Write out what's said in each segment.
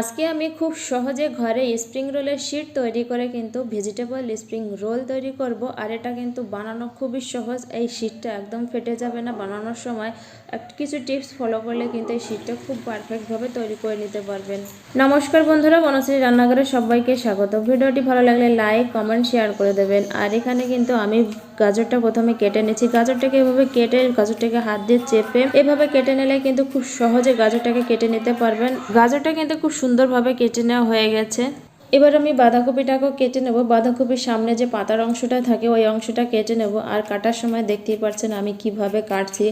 আজকে আমি খুব সহজে ঘরে স্প্রিং রোলের শিট তৈরি করে কিন্তু ভেজিটেবল স্প্রিং রোল তৈরি করব। আর এটা কিন্তু বানানো খুবই সহজ। এই শিটটা একদম ফেটে যাবে না। বানানোর সময় একটু কিছু টিপস ফলো করলে কিন্তু এই শিটটা খুব পারফেক্টভাবে তৈরি করে নিতে পারবেন। নমস্কার বন্ধুরা, বনশ্রী রান্নাঘরে সবাইকে স্বাগত। ভিডিওটি ভালো লাগলে লাইক কমেন্ট শেয়ার করে দেবেন। আর এখানে কিন্তু আমি গাজরটা প্রথমে কেটে নিয়েছি গাজরটাকে এভাবে কেটে, গাজরটাকে হাত দিয়ে চেপে এভাবে কেটে নিলে কিন্তু খুব সহজে গাজরটাকে কেটে নিতে পারবেন। গাজরটা কিন্তু খুব সুন্দরভাবে কেটে নেওয়া হয়ে গেছে। এবার আমি বাঁধাকপিটাকেও কেটে নেব। বাঁধাকপির সামনে যে পাতার অংশটা থাকে, ওই অংশটা কেটে নেব। আর কাটার সময় দেখতেই পাচ্ছেন আমি কীভাবে কাটছি।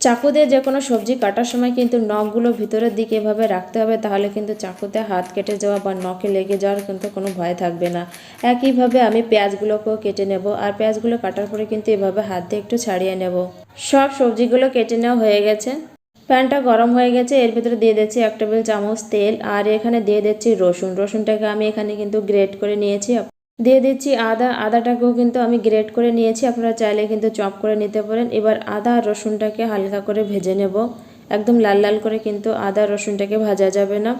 চাকু দিয়ে যে কোনো সবজি কাটার সময় কিন্তু নখগুলো ভিতরের দিকে এভাবে রাখতে হবে, তাহলে কিন্তু চাকুতে হাত কেটে যাওয়া বা নখে লেগে যাওয়ার কিন্তু কোনো ভয় থাকবে না। একইভাবে আমি পেঁয়াজগুলোকেও কেটে নেব। আর পেঁয়াজগুলো কাটার পরে কিন্তু এভাবে হাত দিয়ে একটু ছাড়িয়ে নেব। সব সবজিগুলো কেটে নেওয়া হয়ে গেছে। প্যানটা গরম হয়ে গেছে, এর ভিতরে দিয়ে দিচ্ছি এক টেবিল চামচ তেল, আর এখানে দিয়ে দিচ্ছি রসুন। রসুনটাকে আমি এখানে কিন্তু গ্রেট করে নিয়েছি। দিয়ে দিচ্ছি আদা। আদাটাকেও কিন্তু আমি গ্রেট করে নিয়েছি। আপনারা চাইলে কিন্তু চপ করে নিতে পারেন। এবার আদা আর রসুনটাকে হালকা করে ভেজে নেব। একদম লাল লাল করে কিন্তু আদা রসুনটাকে ভাজা যাবে না।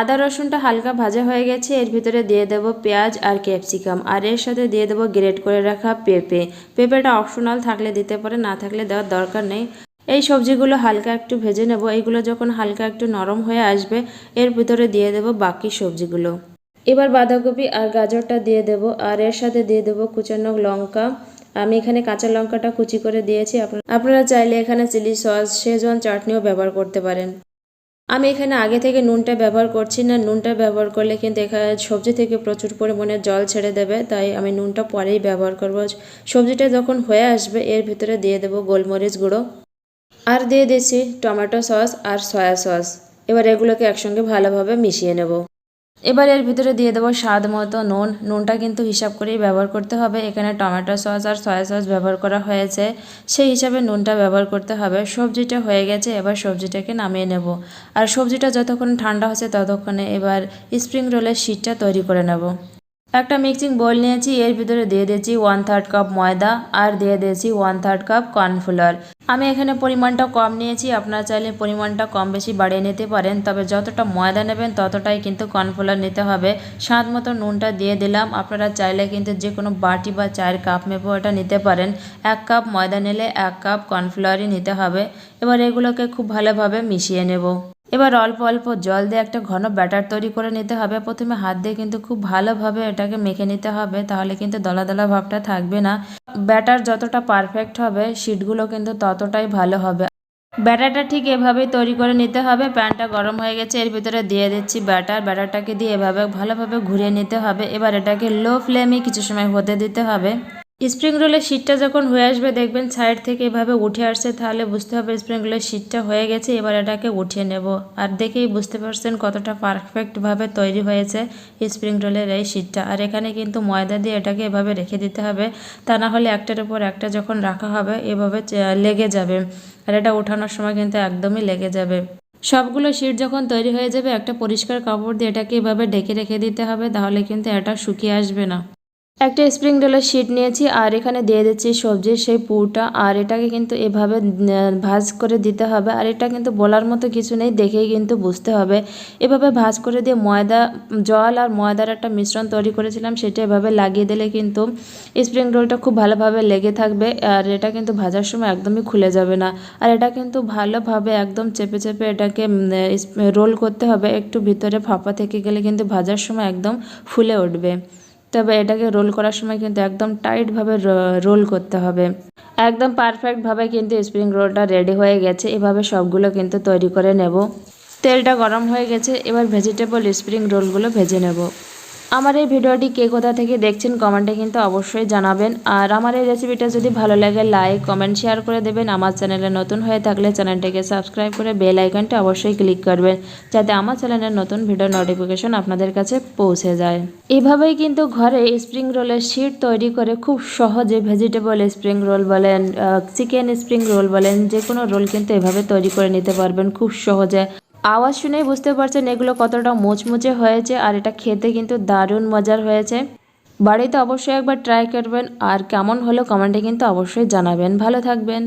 আদা রসুনটা হালকা ভাজা হয়ে গেছে। এর ভিতরে দিয়ে দেব পেঁয়াজ আর ক্যাপসিকাম। আর এর সাথে দিয়ে দেবো গ্রেট করে রাখা পেঁপে। পেঁপেটা অপশনাল থাকলে দিতে পারে না থাকলে দেওয়ার দরকার নেই। এই সবজিগুলো হালকা একটু ভেজে নেব। এইগুলো যখন হালকা একটু নরম হয়ে আসবে, এর ভিতরে দিয়ে দেব বাকি সবজিগুলো। এবার বাঁধাকপি আর গাজরটা দিয়ে দেব আর এর সাথে দিয়ে দেব কুচানো লঙ্কা। আমি এখানে কাঁচা লঙ্কাটা কুচি করে দিয়েছি। আপনারা চাইলে এখানে চিলি সস শেজওয়ান চাটনিও ব্যবহার করতে পারেন। আমি এখানে আগে থেকে নুনটা ব্যবহার করছি না। নুনটা ব্যবহার করলে কিন্তু এখানে সবজি থেকে প্রচুর পরিমাণে জল ছেড়ে দেবে, তাই আমি নুনটা পরেই ব্যবহার করব। সবজিটা যখন হয়ে আসবে, এর ভিতরে দিয়ে দেবো গোলমরিচ গুঁড়ো। আর দিয়ে দিচ্ছি টমেটো সস আর সয়া সস। এবার এগুলোকে একসঙ্গে ভালোভাবে মিশিয়ে নেব। এবার এর ভিতরে দিয়ে দেবো স্বাদ মতো নুন। নুনটা কিন্তু হিসাব করেই ব্যবহার করতে হবে। এখানে টমেটো সস আর সয়া সস ব্যবহার করা হয়েছে। সেই হিসাবে নুনটা ব্যবহার করতে হবে। সবজিটা হয়ে গেছে, এবার সবজিটাকে নামিয়ে নেব। আর সবজিটা যতক্ষণ ঠান্ডা হচ্ছে ততক্ষণে এবার স্প্রিং রোলের শিটটা তৈরি করে নেব। একটা মিক্সিং বোল নিয়েছি, এর ভিতরে দিয়ে দিয়েছি ওয়ান থার্ড কাপ ময়দা আর দিয়ে দিয়েছি ওয়ান থার্ড কাপ কর্নফ্লাওয়ার আমি এখানে পরিমাণটা কম নিয়েছি, আপনারা চাইলে পরিমাণটা কম বেশি বাড়িয়ে নিতে পারেন, তবে যতটা ময়দা নেবেন ততটাই কিন্তু কর্নফ্লাওয়ার নিতে হবে। স্বাদ মতো নুনটা দিয়ে দিলাম, আপনারা চাইলে কিন্তু যে কোনো বাটি বা চায়ের কাপ মেপো এটা নিতে পারেন। এক কাপ ময়দা নিলে এক কাপ কর্নফ্লাওয়ারই নিতে হবে। এবার এগুলোকে খুব ভালোভাবে মিশিয়ে নেব। এবার অল্প অল্প জল দিয়ে একটা ঘন ব্যাটার তৈরি করে নিতে হবে। প্রথমে হাত দিয়ে কিন্তু খুব ভালোভাবে এটাকে মেখে নিতে হবে, তাহলে কিন্তু দলা দলা ভাবটা থাকবে না। ব্যাটার যতটা পারফেক্ট হবে, শিটগুলো কিন্তু ততটাই ভালো হবে। ব্যাটারটা ঠিক এভাবেই তৈরি করে নিতে হবে। প্যানটা গরম হয়ে গেছে, এর ভিতরে দিয়ে দিচ্ছি ব্যাটার। ব্যাটারটাকে দিয়ে এভাবে ভালোভাবে ঘুরিয়ে নিতে হবে। এবার এটাকে লো ফ্লেমে কিছু সময় হতে দিতে হবে। স্প্রিং রোলের শীটটা যখন হয়ে আসবে, দেখবেন সাইড থেকে এভাবে উঠে আসছে, তাহলে বুঝতে হবে স্প্রিং রোলের শীটটা হয়ে গেছে, এবার এটাকে উঠিয়ে নেব। আর দেখেই বুঝতে পারছেন কতটা পারফেক্টভাবে তৈরি হয়েছে স্প্রিং রোলের এই শীটটা আর এখানে কিন্তু ময়দা দিয়ে এটাকে এভাবে রেখে দিতে হবে, তা না হলে একটার উপর একটা যখন রাখা হবে, এভাবে লেগে যাবে। আর এটা ওঠানোর সময় কিন্তু একদমই লেগে যাবে। সবগুলো শিট যখন তৈরি হয়ে যাবে, একটা পরিষ্কার কাপড় দিয়ে এটাকে এভাবে ঢেকে রেখে দিতে হবে, তাহলে কিন্তু এটা শুকিয়ে আসবে না। একটা স্প্রিং রোলের শিট নিয়েছি আর এখানে দিয়ে দিচ্ছি সবজির সেই পুরটা। আর এটাকে কিন্তু এভাবে ভাজ করে দিতে হবে। আর এটা কিন্তু বলার মতো কিছু নেই, দেখেই কিন্তু বুঝতে হবে। এভাবে ভাজ করে দিয়ে ময়দা, জল আর ময়দার একটা মিশ্রণ তৈরি করেছিলাম, সেটা এভাবে লাগিয়ে দিলে কিন্তু স্প্রিং রোলটা খুব ভালোভাবে লেগে থাকবে। আর এটা কিন্তু ভাজার সময় একদমই খুলে যাবে না। আর এটা কিন্তু ভালোভাবে একদম চেপে চেপে এটাকে রোল করতে হবে। একটু ভিতরে ফাঁপা থেকে গেলে কিন্তু ভাজার সময় একদম ফুলে উঠবে। তবে এটাকে রোল করার সময় কিন্তু একদম টাইটভাবে রোল করতে হবে। একদম পারফেক্টভাবে কিন্তু স্প্রিং রোলটা রেডি হয়ে গেছে, এভাবে সবগুলো কিন্তু তৈরি করে নেব। তেলটা গরম হয়ে গেছে, এবার ভেজিটেবল স্প্রিং রোলগুলো ভেজে নেব। আমার এই ভিডিওটি কে কোথা থেকে দেখছেন কমেন্টে কিন্তু অবশ্যই জানাবেন। আর আমার এই রেসিপিটা যদি ভালো লাগে লাইক কমেন্ট শেয়ার করে দেবেন। আমার চ্যানেলে নতুন হয়ে থাকলে চ্যানেলটিকে সাবস্ক্রাইব করে বেল আইকনটা অবশ্যই ক্লিক করবেন, যাতে আমার চ্যানেলের নতুন ভিডিও নোটিফিকেশন আপনাদের কাছে পৌঁছে যায়। এভাবেই কিন্তু ঘরে স্প্রিং রোলের শিট তৈরি করে খুব সহজে ভেজিটেবল স্প্রিং রোল বলেন চিকেন স্প্রিং রোল বলেন যে কোনো রোল কিন্তু এভাবে তৈরি করে নিতে পারবেন খুব সহজে। আওয়াজ শুনেই বুঝতে পারছেন এগুলো কতটা মোচমুচে হয়েছে আর এটা খেতে কিন্তু দারুণ মজার হয়েছে। বাড়িতে অবশ্যই একবার ট্রাই করবেন আর কেমন হলো কমেন্টে কিন্তু অবশ্যই জানাবেন। ভালো থাকবেন।